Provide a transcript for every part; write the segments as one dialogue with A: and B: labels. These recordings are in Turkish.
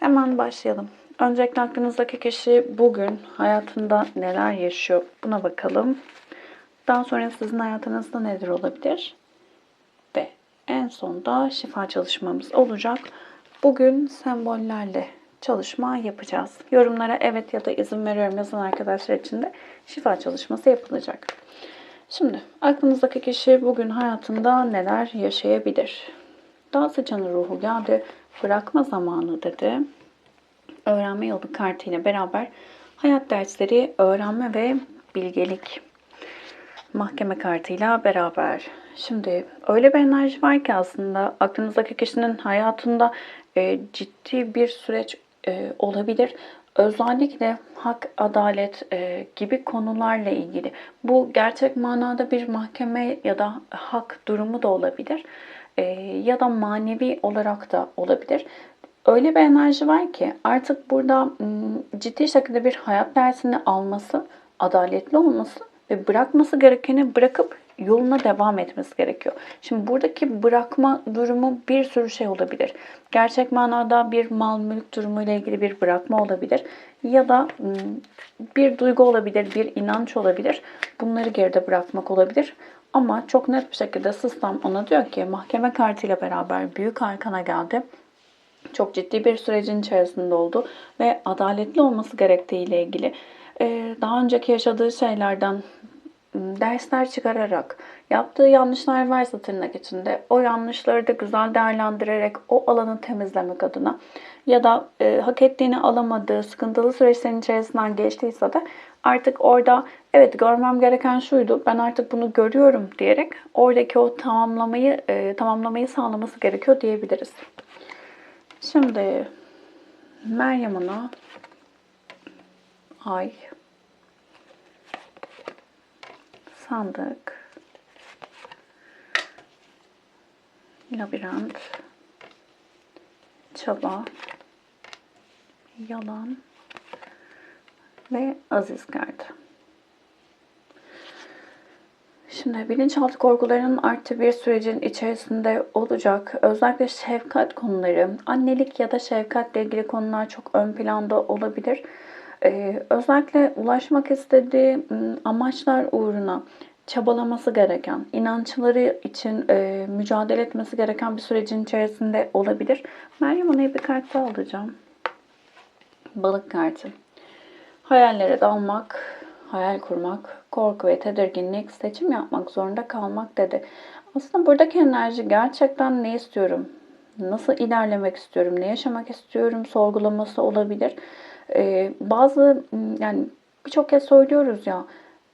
A: Hemen başlayalım. Öncelikle aklınızdaki kişi bugün hayatında neler yaşıyor buna bakalım. Daha sonra sizin hayatınızda neler olabilir? Ve en sonda şifa çalışmamız olacak. Bugün sembollerle çalışma yapacağız. Yorumlara evet ya da izin veriyorum yazan arkadaşlar için de şifa çalışması yapılacak. Şimdi aklınızdaki kişi bugün hayatında neler yaşayabilir? Dağ sıçanı ruhu geldi. Bırakma zamanı dedi. Öğrenme yolu kartıyla beraber hayat dersleri, öğrenme ve bilgelik mahkeme kartıyla beraber. Şimdi öyle bir enerji var ki aslında aklınızdaki kişinin hayatında e, ciddi bir süreç e, olabilir. Özellikle hak, adalet e, gibi konularla ilgili. Bu gerçek manada bir mahkeme ya da hak durumu da olabilir. E, ya da manevi olarak da olabilir. Öyle bir enerji var ki artık burada ciddi şekilde bir hayat dersini alması, adaletli olması ve bırakması gerekeni bırakıp yoluna devam etmesi gerekiyor. Şimdi buradaki bırakma durumu bir sürü şey olabilir. Gerçek manada bir mal mülk durumu ile ilgili bir bırakma olabilir ya da bir duygu olabilir, bir inanç olabilir. Bunları geride bırakmak olabilir. Ama çok net bir şekilde sistem ona diyor ki mahkeme kartıyla beraber büyük arkana geldi. Çok ciddi bir sürecin içerisinde oldu ve adaletli olması gerektiği ile ilgili e, daha önceki yaşadığı şeylerden dersler çıkararak yaptığı yanlışlar varsa tırnak içinde o yanlışları da güzel değerlendirerek o alanı temizlemek adına ya da e, hak ettiğini alamadığı sıkıntılı süreçlerin içerisinden geçtiyse de artık orada evet görmem gereken şuydu ben artık bunu görüyorum diyerek oradaki o tamamlamayı e, tamamlamayı sağlaması gerekiyor diyebiliriz. Şimdi Meryem Ay Sandık Labirent Çaba Yalan ve Aziz kartı. Şimdi bilinçaltı korkularının arttığı bir sürecin içerisinde olacak. Özellikle şefkat konuları, annelik ya da şefkatle ilgili konular çok ön planda olabilir. Ee, özellikle ulaşmak istediği ım, amaçlar uğruna çabalaması gereken, inançları için e, mücadele etmesi gereken bir sürecin içerisinde olabilir. Meryem Ana'ya bir kart daha alacağım. Balık kartı. Hayallere dalmak, hayal kurmak, korku ve tedirginlik, seçim yapmak zorunda kalmak dedi. Aslında buradaki enerji gerçekten ne istiyorum, nasıl ilerlemek istiyorum, ne yaşamak istiyorum sorgulaması olabilir. Ee, bazı yani birçok kez söylüyoruz ya,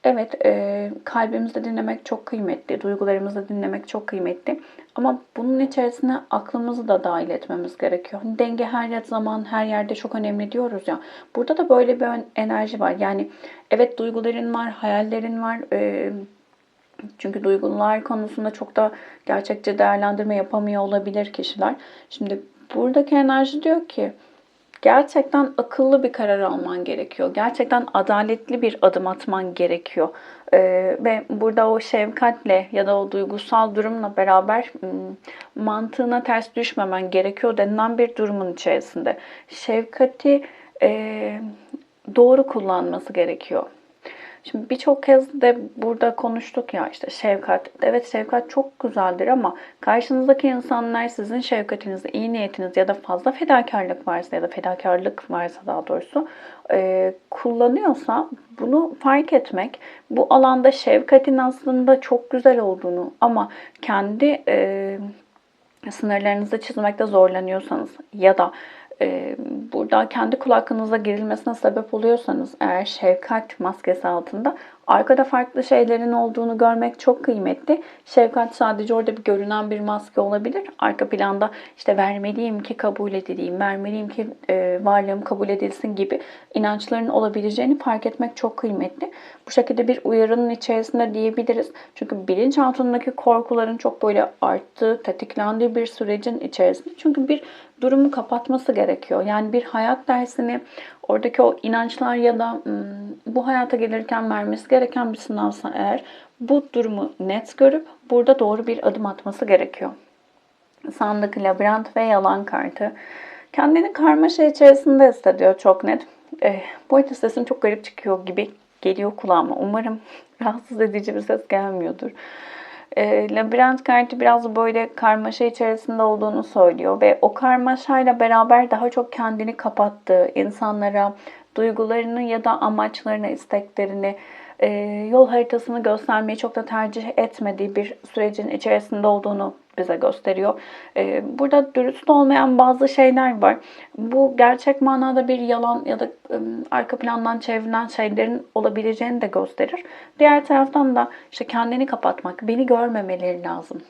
A: evet e, kalbimizde dinlemek çok kıymetli, duygularımızı dinlemek çok kıymetli. Ama bunun içerisine aklımızı da dahil etmemiz gerekiyor. Hani denge her zaman, her yerde çok önemli diyoruz ya. Burada da böyle bir enerji var. Yani evet duyguların var, hayallerin var. E, çünkü duygular konusunda çok da gerçekçi değerlendirme yapamıyor olabilir kişiler. Şimdi buradaki enerji diyor ki gerçekten akıllı bir karar alman gerekiyor. Gerçekten adaletli bir adım atman gerekiyor. Ee, ve burada o şefkatle ya da o duygusal durumla beraber mantığına ters düşmemen gerekiyor denilen bir durumun içerisinde. Şefkati e, doğru kullanması gerekiyor. Şimdi birçok kez de burada konuştuk ya işte şefkat. Evet şefkat çok güzeldir ama karşınızdaki insanlar sizin şefkatinizi, iyi niyetiniz ya da fazla fedakarlık varsa ya da fedakarlık varsa daha doğrusu e, kullanıyorsa bunu fark etmek, bu alanda şefkatin aslında çok güzel olduğunu ama kendi e, sınırlarınızı çizmekte zorlanıyorsanız ya da e, burada kendi kul hakkınıza girilmesine sebep oluyorsanız eğer şefkat maskesi altında Arkada farklı şeylerin olduğunu görmek çok kıymetli. Şefkat sadece orada bir görünen bir maske olabilir. Arka planda işte vermeliyim ki kabul edileyim, vermeliyim ki e, varlığım kabul edilsin gibi inançların olabileceğini fark etmek çok kıymetli. Bu şekilde bir uyarının içerisinde diyebiliriz. Çünkü bilinçaltındaki korkuların çok böyle arttığı, tetiklendiği bir sürecin içerisinde. Çünkü bir durumu kapatması gerekiyor. Yani bir hayat dersini oradaki o inançlar ya da bu hayata gelirken vermesi gereken bir sınavsa eğer bu durumu net görüp burada doğru bir adım atması gerekiyor. Sandık, labirent ve yalan kartı. Kendini karmaşa içerisinde hissediyor çok net. Eh, bu arada sesim çok garip çıkıyor gibi geliyor kulağıma. Umarım rahatsız edici bir ses gelmiyordur. E, labirent kartı biraz böyle karmaşa içerisinde olduğunu söylüyor ve o karmaşayla beraber daha çok kendini kapattığı, insanlara duygularını ya da amaçlarını, isteklerini, e, yol haritasını göstermeyi çok da tercih etmediği bir sürecin içerisinde olduğunu bize gösteriyor. E, burada dürüst olmayan bazı şeyler var. Bu gerçek manada bir yalan ya da e, arka plandan çevrilen şeylerin olabileceğini de gösterir. Diğer taraftan da işte kendini kapatmak, beni görmemeleri lazım.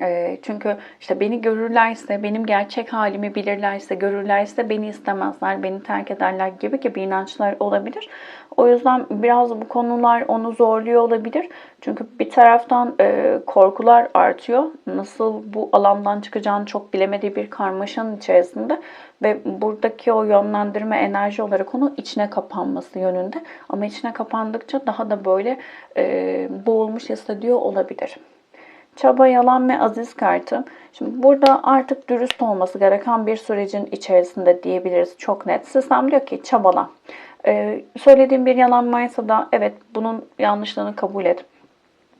A: E, çünkü işte beni görürlerse, benim gerçek halimi bilirlerse, görürlerse beni istemezler, beni terk ederler gibi gibi inançlar olabilir. O yüzden biraz bu konular onu zorluyor olabilir. Çünkü bir taraftan e, korkular artıyor. Nasıl bu alandan çıkacağını çok bilemediği bir karmaşanın içerisinde ve buradaki o yönlendirme enerji olarak onu içine kapanması yönünde. Ama içine kapandıkça daha da böyle e, boğulmuş hissediyor olabilir. Çaba, yalan ve aziz kartı. Şimdi burada artık dürüst olması gereken bir sürecin içerisinde diyebiliriz çok net. Sistem diyor ki çabala. Ee, söylediğim bir yalan varsa da evet bunun yanlışlığını kabul et.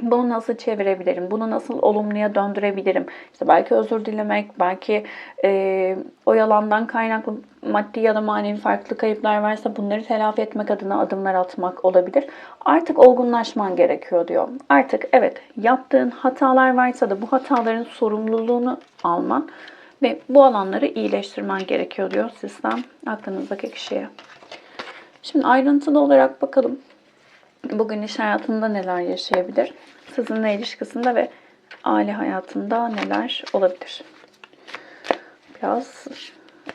A: Bunu nasıl çevirebilirim? Bunu nasıl olumluya döndürebilirim? İşte belki özür dilemek, belki e, o yalandan kaynaklı maddi ya da manevi farklı kayıplar varsa bunları telafi etmek adına adımlar atmak olabilir. Artık olgunlaşman gerekiyor diyor. Artık evet yaptığın hatalar varsa da bu hataların sorumluluğunu alman ve bu alanları iyileştirmen gerekiyor diyor sistem aklınızdaki kişiye. Şimdi ayrıntılı olarak bakalım bugün iş hayatında neler yaşayabilir? Sizinle ilişkisinde ve aile hayatında neler olabilir? Biraz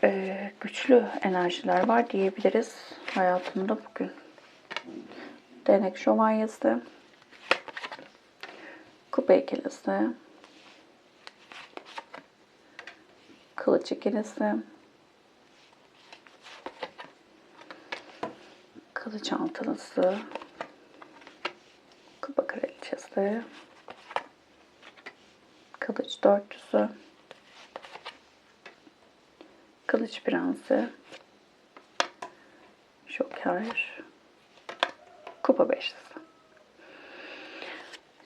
A: e, güçlü enerjiler var diyebiliriz hayatında bugün. Denek şövalyesi, kupa ikilisi, kılıç ikilisi, kılıç altılısı, kupa kraliçesi, kılıç dörtlüsü, kılıç prensi, joker, kupa beşlisi.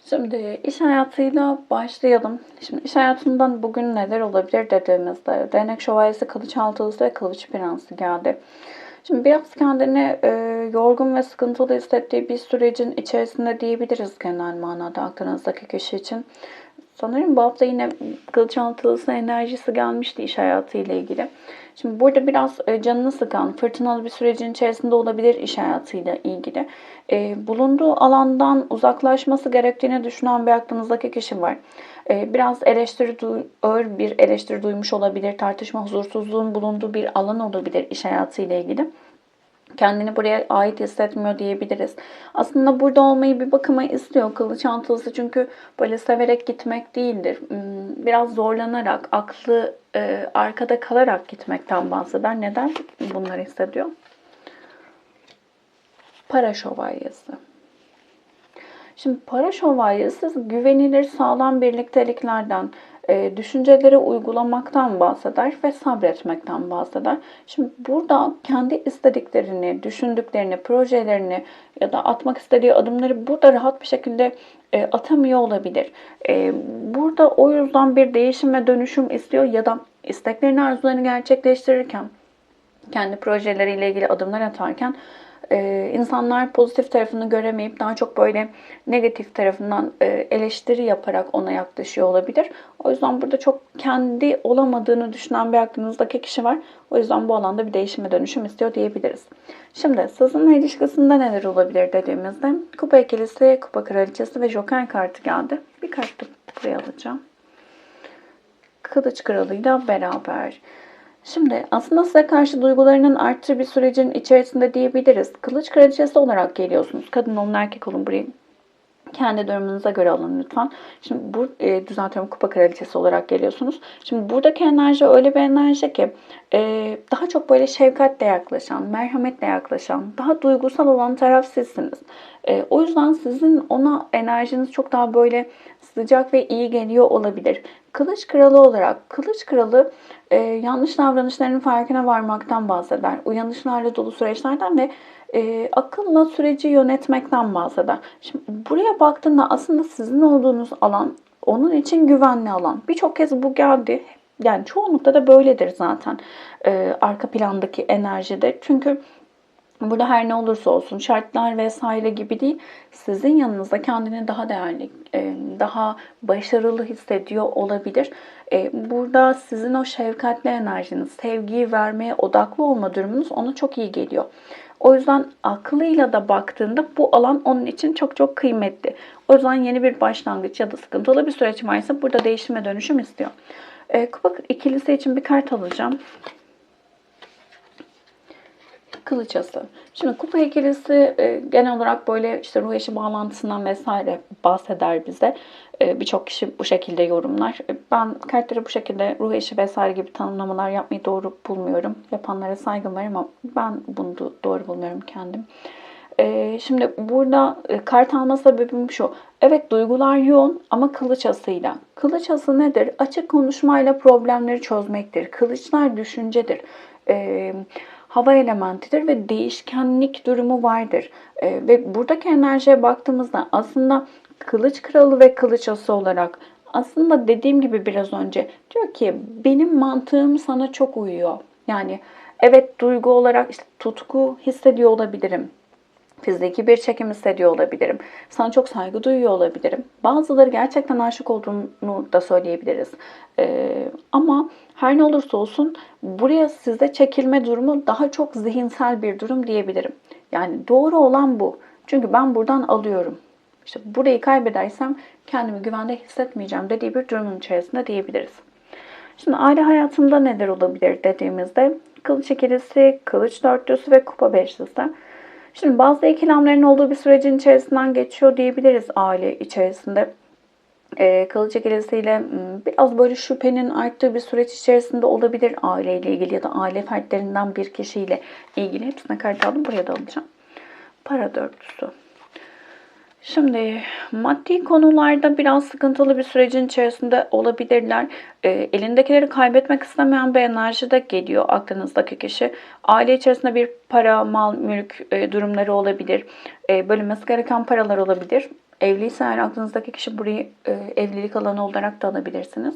A: Şimdi iş hayatıyla başlayalım. Şimdi iş hayatından bugün neler olabilir dediğimizde değnek şövalyesi, kılıç altılısı ve kılıç prensi geldi. Şimdi biraz kendini e, yorgun ve sıkıntılı hissettiği bir sürecin içerisinde diyebiliriz genel manada aklınızdaki kişi için. Sanırım bu hafta yine kılıç altılısı enerjisi gelmişti iş hayatı ile ilgili. Şimdi burada biraz e, canını sıkan, fırtınalı bir sürecin içerisinde olabilir iş hayatıyla ilgili. E, bulunduğu alandan uzaklaşması gerektiğini düşünen bir aklınızdaki kişi var. E, biraz eleştiri, ağır bir eleştiri duymuş olabilir, tartışma, huzursuzluğun bulunduğu bir alan olabilir iş hayatı ile ilgili kendini buraya ait hissetmiyor diyebiliriz. Aslında burada olmayı bir bakıma istiyor kılıç çantası çünkü böyle severek gitmek değildir. Hmm, biraz zorlanarak, aklı e, arkada kalarak gitmekten bahseder. Neden bunları hissediyor? Para şövalyesi. Şimdi para şövalyesi güvenilir sağlam birlikteliklerden, e, düşünceleri uygulamaktan bahseder ve sabretmekten bahseder. Şimdi burada kendi istediklerini, düşündüklerini, projelerini ya da atmak istediği adımları burada rahat bir şekilde e, atamıyor olabilir. E, burada o yüzden bir değişim ve dönüşüm istiyor ya da isteklerini, arzularını gerçekleştirirken kendi projeleriyle ilgili adımlar atarken e, insanlar pozitif tarafını göremeyip daha çok böyle negatif tarafından e, eleştiri yaparak ona yaklaşıyor olabilir. O yüzden burada çok kendi olamadığını düşünen bir aklınızdaki kişi var. O yüzden bu alanda bir değişime dönüşüm istiyor diyebiliriz. Şimdi sizinle ilişkisinde neler olabilir dediğimizde kupa ikilisi, kupa kraliçesi ve joker kartı geldi. Bir kart da buraya alacağım. Kılıç kralıyla beraber. Şimdi aslında size karşı duygularının arttığı bir sürecin içerisinde diyebiliriz. Kılıç kraliçesi olarak geliyorsunuz. Kadın olun erkek olun burayı kendi durumunuza göre alın lütfen. Şimdi bu e, düzeltiyorum kupa kraliçesi olarak geliyorsunuz. Şimdi buradaki enerji öyle bir enerji ki e, daha çok böyle şefkatle yaklaşan, merhametle yaklaşan, daha duygusal olan taraf sizsiniz. E, o yüzden sizin ona enerjiniz çok daha böyle sıcak ve iyi geliyor olabilir. Kılıç kralı olarak, kılıç kralı e, yanlış davranışların farkına varmaktan bahseder. Uyanışlarla dolu süreçlerden ve e, akılla süreci yönetmekten bahseder. Şimdi buraya baktığında aslında sizin olduğunuz alan onun için güvenli alan. Birçok kez bu geldi. Yani çoğunlukla da böyledir zaten e, arka plandaki enerjide. Çünkü Burada her ne olursa olsun şartlar vesaire gibi değil. Sizin yanınızda kendini daha değerli, e, daha başarılı hissediyor olabilir. E, burada sizin o şefkatli enerjiniz, sevgiyi vermeye odaklı olma durumunuz ona çok iyi geliyor. O yüzden aklıyla da baktığında bu alan onun için çok çok kıymetli. O yüzden yeni bir başlangıç ya da sıkıntılı bir süreç varsa burada değişime dönüşüm istiyor. E, kupa ikilisi için bir kart alacağım. Kılıçası. Şimdi kupa ikilisi e, genel olarak böyle işte ruh eşi bağlantısından vesaire bahseder bize. E, Birçok kişi bu şekilde yorumlar. E, ben kartları bu şekilde ruh eşi vesaire gibi tanımlamalar yapmayı doğru bulmuyorum. Yapanlara saygım var ama ben bunu do- doğru bulmuyorum kendim. E, Şimdi burada e, kart alma sebebim şu. Evet duygular yoğun ama kılıç asıyla. Kılıç ası nedir? Açık konuşmayla problemleri çözmektir. Kılıçlar düşüncedir. Ee, hava elementidir ve değişkenlik durumu vardır. Ee, ve buradaki enerjiye baktığımızda aslında kılıç kralı ve kılıç ası olarak aslında dediğim gibi biraz önce diyor ki benim mantığım sana çok uyuyor. Yani evet duygu olarak işte tutku hissediyor olabilirim fiziki bir çekim hissediyor olabilirim. Sana çok saygı duyuyor olabilirim. Bazıları gerçekten aşık olduğunu da söyleyebiliriz. Ee, ama her ne olursa olsun buraya size çekilme durumu daha çok zihinsel bir durum diyebilirim. Yani doğru olan bu. Çünkü ben buradan alıyorum. İşte burayı kaybedersem kendimi güvende hissetmeyeceğim dediği bir durumun içerisinde diyebiliriz. Şimdi aile hayatında neler olabilir dediğimizde kılıç ikilisi, kılıç dörtlüsü ve kupa beşlisi. Şimdi bazı ikilemlerin olduğu bir sürecin içerisinden geçiyor diyebiliriz aile içerisinde. E, kılıç ikilisiyle m, biraz böyle şüphenin arttığı bir süreç içerisinde olabilir aileyle ilgili ya da aile fertlerinden bir kişiyle ilgili. Hepsine kart aldım. Buraya da alacağım. Para dörtlüsü. Şimdi maddi konularda biraz sıkıntılı bir sürecin içerisinde olabilirler. E, elindekileri kaybetmek istemeyen bir enerji de geliyor aklınızdaki kişi. Aile içerisinde bir para, mal, mülk e, durumları olabilir. E, bölünmesi gereken paralar olabilir. Evliyse eğer aklınızdaki kişi burayı e, evlilik alanı olarak da alabilirsiniz.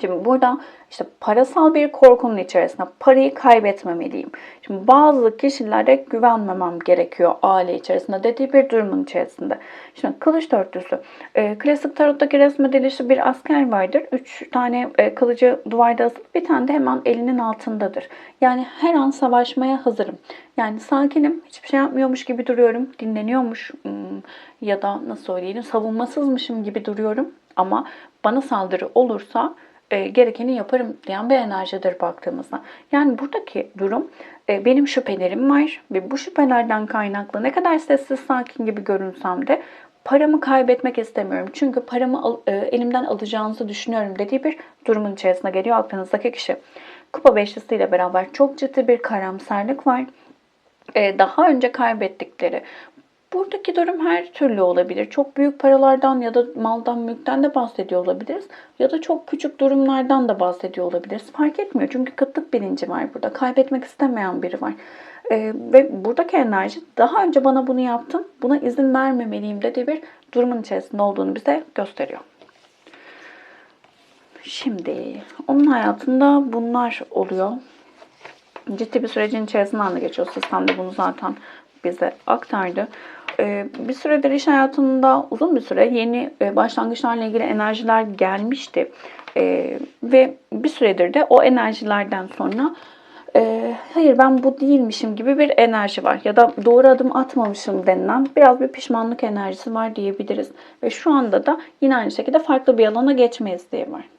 A: Şimdi burada işte parasal bir korkunun içerisinde parayı kaybetmemeliyim. Şimdi bazı kişilere güvenmemem gerekiyor aile içerisinde dediği bir durumun içerisinde. Şimdi kılıç dörtlüsü. E, klasik tarottaki resmedilişi bir asker vardır. Üç tane e, kılıcı duvarda asılı bir tane de hemen elinin altındadır. Yani her an savaşmaya hazırım. Yani sakinim, hiçbir şey yapmıyormuş gibi duruyorum, dinleniyormuş hmm, ya da nasıl söyleyelim savunmasızmışım gibi duruyorum. Ama bana saldırı olursa e, gerekeni yaparım diyen bir enerjidir baktığımızda. Yani buradaki durum e, benim şüphelerim var ve bu şüphelerden kaynaklı ne kadar sessiz sakin gibi görünsem de paramı kaybetmek istemiyorum. Çünkü paramı al, e, elimden alacağınızı düşünüyorum dediği bir durumun içerisine geliyor aklınızdaki kişi. Kupa beşlisiyle beraber çok ciddi bir karamsarlık var. E, daha önce kaybettikleri, Buradaki durum her türlü olabilir. Çok büyük paralardan ya da maldan, mülkten de bahsediyor olabiliriz. Ya da çok küçük durumlardan da bahsediyor olabiliriz. Fark etmiyor çünkü kıtlık bilinci var burada. Kaybetmek istemeyen biri var. Ee, ve buradaki enerji daha önce bana bunu yaptın, buna izin vermemeliyim dediği bir durumun içerisinde olduğunu bize gösteriyor. Şimdi onun hayatında bunlar oluyor. Ciddi bir sürecin içerisinden de geçiyor. Sistem de bunu zaten bize aktardı. Ee, bir süredir iş hayatında uzun bir süre yeni e, başlangıçlarla ilgili enerjiler gelmişti. Ee, ve bir süredir de o enerjilerden sonra e, hayır ben bu değilmişim gibi bir enerji var. Ya da doğru adım atmamışım denilen biraz bir pişmanlık enerjisi var diyebiliriz. Ve şu anda da yine aynı şekilde farklı bir alana geçme isteği var.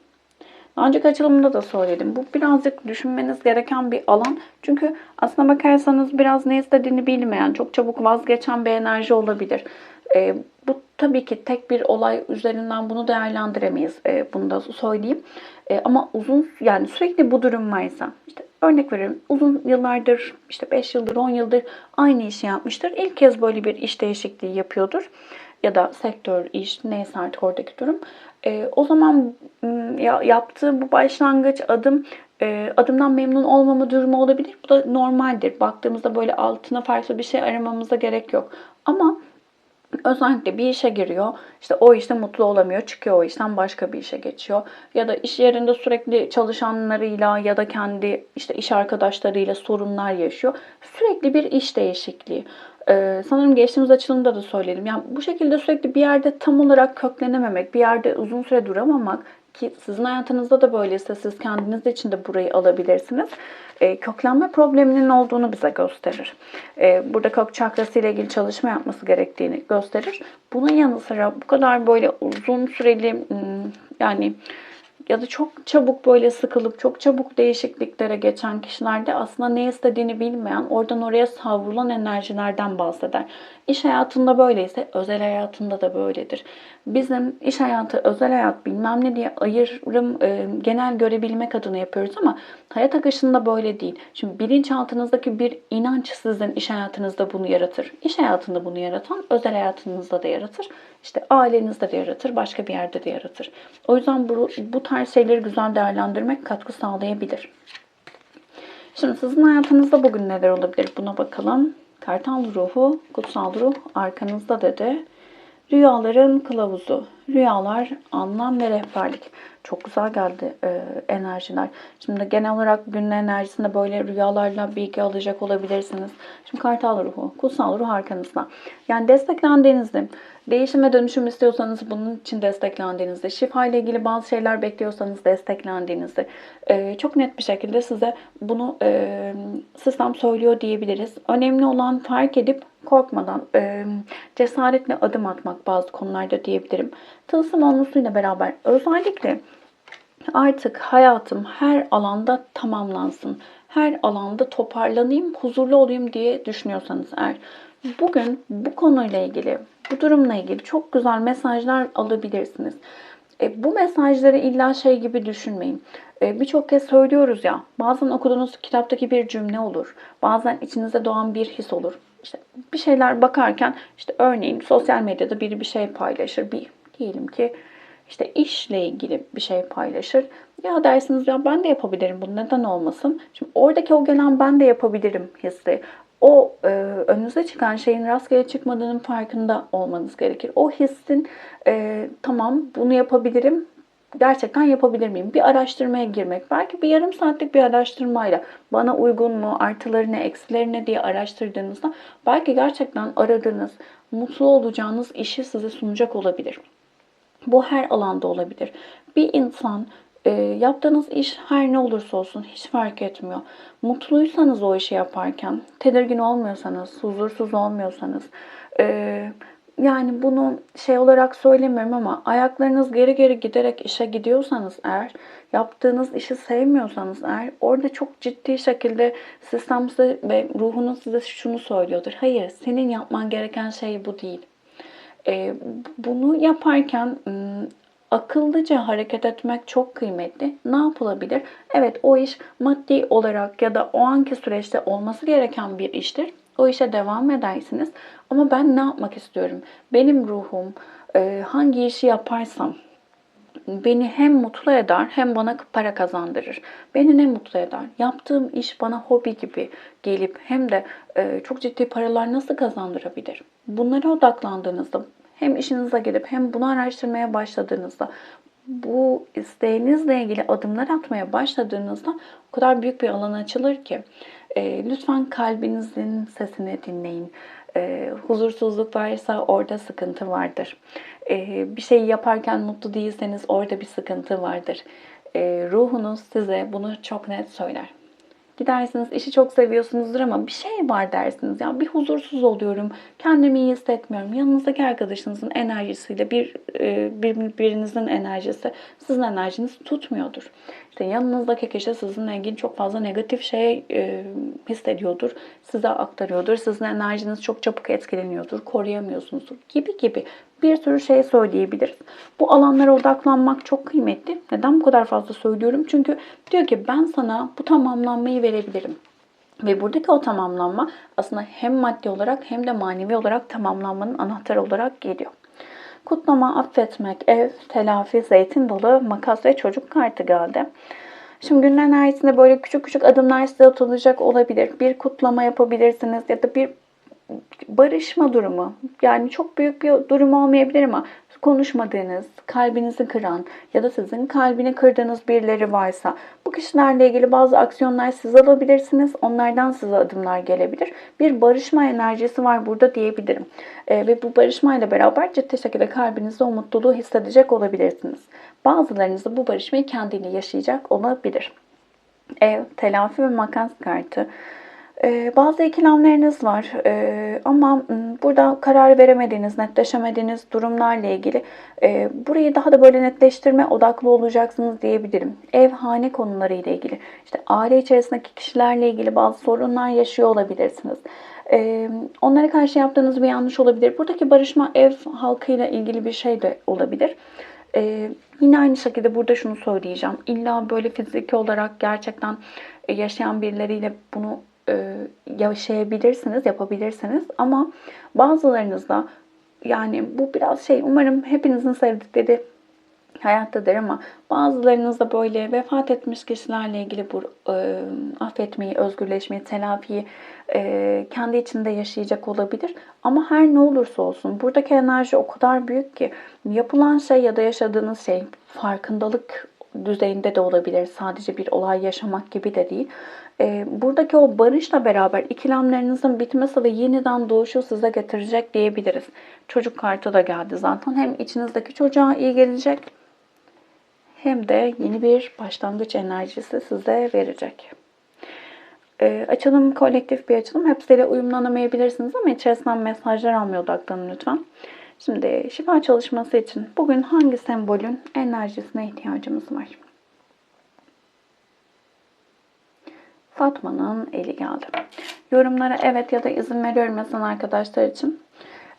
A: Daha önceki açılımda da söyledim. Bu birazcık düşünmeniz gereken bir alan. Çünkü aslına bakarsanız biraz ne istediğini bilmeyen, çok çabuk vazgeçen bir enerji olabilir. E, bu tabii ki tek bir olay üzerinden bunu değerlendiremeyiz. E, bunu da söyleyeyim. E, ama uzun yani sürekli bu durum varsa işte örnek veriyorum uzun yıllardır işte 5 yıldır 10 yıldır aynı işi yapmıştır. İlk kez böyle bir iş değişikliği yapıyordur ya da sektör, iş neyse artık oradaki durum. E, o zaman ya, yaptığı bu başlangıç adım e, adımdan memnun olmama durumu olabilir. Bu da normaldir. Baktığımızda böyle altına farklı bir şey aramamıza gerek yok. Ama özellikle bir işe giriyor. İşte o işte mutlu olamıyor. Çıkıyor o işten başka bir işe geçiyor. Ya da iş yerinde sürekli çalışanlarıyla ya da kendi işte iş arkadaşlarıyla sorunlar yaşıyor. Sürekli bir iş değişikliği. Ee, sanırım geçtiğimiz açılımda da söyledim. Yani bu şekilde sürekli bir yerde tam olarak köklenememek, bir yerde uzun süre duramamak ki sizin hayatınızda da böyleyse siz kendiniz için de burayı alabilirsiniz. E, köklenme probleminin olduğunu bize gösterir. E, burada kök çakrası ile ilgili çalışma yapması gerektiğini gösterir. Bunun yanı sıra bu kadar böyle uzun süreli hmm, yani ya da çok çabuk böyle sıkılıp çok çabuk değişikliklere geçen kişilerde aslında ne istediğini bilmeyen, oradan oraya savrulan enerjilerden bahseder. İş hayatında böyleyse özel hayatında da böyledir. Bizim iş hayatı, özel hayat bilmem ne diye ayırım e, genel görebilmek adına yapıyoruz ama hayat akışında böyle değil. Şimdi bilinçaltınızdaki bir inanç sizin iş hayatınızda bunu yaratır. İş hayatında bunu yaratan özel hayatınızda da yaratır. İşte ailenizde de yaratır, başka bir yerde de yaratır. O yüzden bu, bu tarz şeyleri güzel değerlendirmek katkı sağlayabilir. Şimdi sizin hayatınızda bugün neler olabilir buna bakalım. Kartal ruhu, kutsal ruh arkanızda dedi. Rüyaların kılavuzu. Rüyalar, anlam ve rehberlik. Çok güzel geldi e, enerjiler. Şimdi genel olarak günün enerjisinde böyle rüyalarla bilgi alacak olabilirsiniz. Şimdi kartal ruhu, kutsal ruh arkanızda. Yani desteklendiğinizde, değişim ve dönüşüm istiyorsanız bunun için desteklendiğinizde, şifa ile ilgili bazı şeyler bekliyorsanız desteklendiğinizde e, çok net bir şekilde size bunu e, sistem söylüyor diyebiliriz. Önemli olan fark edip korkmadan, e, cesaretle adım atmak bazı konularda diyebilirim. Tılsım olmasıyla beraber özellikle artık hayatım her alanda tamamlansın. Her alanda toparlanayım, huzurlu olayım diye düşünüyorsanız eğer bugün bu konuyla ilgili, bu durumla ilgili çok güzel mesajlar alabilirsiniz. E, bu mesajları illa şey gibi düşünmeyin. E, Birçok kez söylüyoruz ya, bazen okuduğunuz kitaptaki bir cümle olur. Bazen içinize doğan bir his olur. İşte bir şeyler bakarken, işte örneğin sosyal medyada biri bir şey paylaşır. Bir diyelim ki işte işle ilgili bir şey paylaşır. Ya dersiniz ya ben de yapabilirim bunu neden olmasın? Şimdi oradaki o gelen ben de yapabilirim hissi. O e, önünüze çıkan şeyin rastgele çıkmadığının farkında olmanız gerekir. O hissin e, tamam bunu yapabilirim gerçekten yapabilir miyim? Bir araştırmaya girmek. Belki bir yarım saatlik bir araştırmayla bana uygun mu, artıları ne, eksileri ne diye araştırdığınızda belki gerçekten aradığınız, mutlu olacağınız işi size sunacak olabilir. Bu her alanda olabilir. Bir insan e, yaptığınız iş her ne olursa olsun hiç fark etmiyor. Mutluysanız o işi yaparken, tedirgin olmuyorsanız, huzursuz olmuyorsanız, e, yani bunu şey olarak söylemiyorum ama ayaklarınız geri geri giderek işe gidiyorsanız eğer, yaptığınız işi sevmiyorsanız eğer, orada çok ciddi şekilde sistem size ve ruhunuz size şunu söylüyordur. Hayır, senin yapman gereken şey bu değil. E, bunu yaparken akıllıca hareket etmek çok kıymetli. Ne yapılabilir? Evet o iş maddi olarak ya da o anki süreçte olması gereken bir iştir. O işe devam edersiniz. Ama ben ne yapmak istiyorum? Benim ruhum e, hangi işi yaparsam beni hem mutlu eder hem bana para kazandırır. Beni ne mutlu eder? Yaptığım iş bana hobi gibi gelip hem de e, çok ciddi paralar nasıl kazandırabilir? Bunlara odaklandığınızda hem işinize gelip hem bunu araştırmaya başladığınızda bu isteğinizle ilgili adımlar atmaya başladığınızda o kadar büyük bir alan açılır ki e, lütfen kalbinizin sesini dinleyin. E, huzursuzluk varsa orada sıkıntı vardır. E, bir şeyi yaparken mutlu değilseniz orada bir sıkıntı vardır. E, ruhunuz size bunu çok net söyler. Gidersiniz işi çok seviyorsunuzdur ama bir şey var dersiniz. Ya bir huzursuz oluyorum. Kendimi iyi hissetmiyorum. Yanınızdaki arkadaşınızın enerjisiyle bir, e, bir birinizin enerjisi sizin enerjiniz tutmuyordur. İşte yanınızdaki kişi sizinle ilgili çok fazla negatif şey e, hissediyordur. Size aktarıyordur. Sizin enerjiniz çok çabuk etkileniyordur. Koruyamıyorsunuzdur gibi gibi bir sürü şey söyleyebiliriz. Bu alanlara odaklanmak çok kıymetli. Neden bu kadar fazla söylüyorum? Çünkü diyor ki ben sana bu tamamlanmayı verebilirim. Ve buradaki o tamamlanma aslında hem maddi olarak hem de manevi olarak tamamlanmanın anahtarı olarak geliyor. Kutlama, affetmek, ev, telafi, zeytin dalı, makas ve çocuk kartı geldi. Şimdi günün enerjisinde böyle küçük küçük adımlar size atılacak olabilir. Bir kutlama yapabilirsiniz ya da bir barışma durumu. Yani çok büyük bir durum olmayabilir ama konuşmadığınız, kalbinizi kıran ya da sizin kalbini kırdığınız birileri varsa bu kişilerle ilgili bazı aksiyonlar siz alabilirsiniz. Onlardan size adımlar gelebilir. Bir barışma enerjisi var burada diyebilirim. Ee, ve bu barışmayla beraber ciddi şekilde kalbinizde o mutluluğu hissedecek olabilirsiniz. Bazılarınız da bu barışmayı kendiyle yaşayacak olabilir. Ev, telafi ve makas kartı. Ee, bazı ikilemleriniz var Ee, ama m, burada karar veremediğiniz, netleşemediğiniz durumlarla ilgili e, burayı daha da böyle netleştirme odaklı olacaksınız diyebilirim. Ev, hane konuları ile ilgili, işte aile içerisindeki kişilerle ilgili bazı sorunlar yaşıyor olabilirsiniz. Ee, onlara karşı yaptığınız bir yanlış olabilir. Buradaki barışma ev halkıyla ilgili bir şey de olabilir. Ee, yine aynı şekilde burada şunu söyleyeceğim. İlla böyle fiziki olarak gerçekten yaşayan birileriyle bunu yaşayabilirsiniz, yapabilirsiniz. Ama bazılarınızda yani bu biraz şey umarım hepinizin sevdikleri hayattadır ama bazılarınız da böyle vefat etmiş kişilerle ilgili bu e, affetmeyi, özgürleşmeyi, telafiyi e, kendi içinde yaşayacak olabilir. Ama her ne olursa olsun buradaki enerji o kadar büyük ki yapılan şey ya da yaşadığınız şey farkındalık düzeyinde de olabilir. Sadece bir olay yaşamak gibi de değil. E, buradaki o barışla beraber ikilemlerinizin bitmesi ve yeniden doğuşu size getirecek diyebiliriz. Çocuk kartı da geldi zaten. Hem içinizdeki çocuğa iyi gelecek hem de yeni bir başlangıç enerjisi size verecek. E, açılım kolektif bir açılım. Hepsiyle uyumlanamayabilirsiniz ama içerisinden mesajlar almaya odaklanın lütfen. Şimdi şifa çalışması için bugün hangi sembolün enerjisine ihtiyacımız var? Fatma'nın eli geldi. Yorumlara evet ya da izin veriyorum yazan arkadaşlar için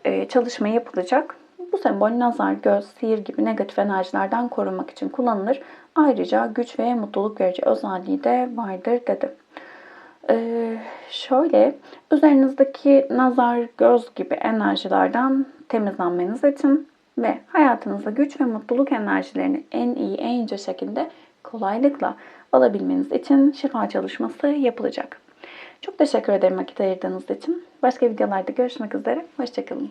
A: e, çalışma yapılacak. Bu sembol nazar, göz, sihir gibi negatif enerjilerden korunmak için kullanılır. Ayrıca güç ve mutluluk verici özelliği de vardır dedi. Ee, şöyle, üzerinizdeki nazar, göz gibi enerjilerden temizlenmeniz için ve hayatınıza güç ve mutluluk enerjilerini en iyi, en ince şekilde kolaylıkla alabilmeniz için şifa çalışması yapılacak. Çok teşekkür ederim vakit ayırdığınız için. Başka videolarda görüşmek üzere. Hoşçakalın.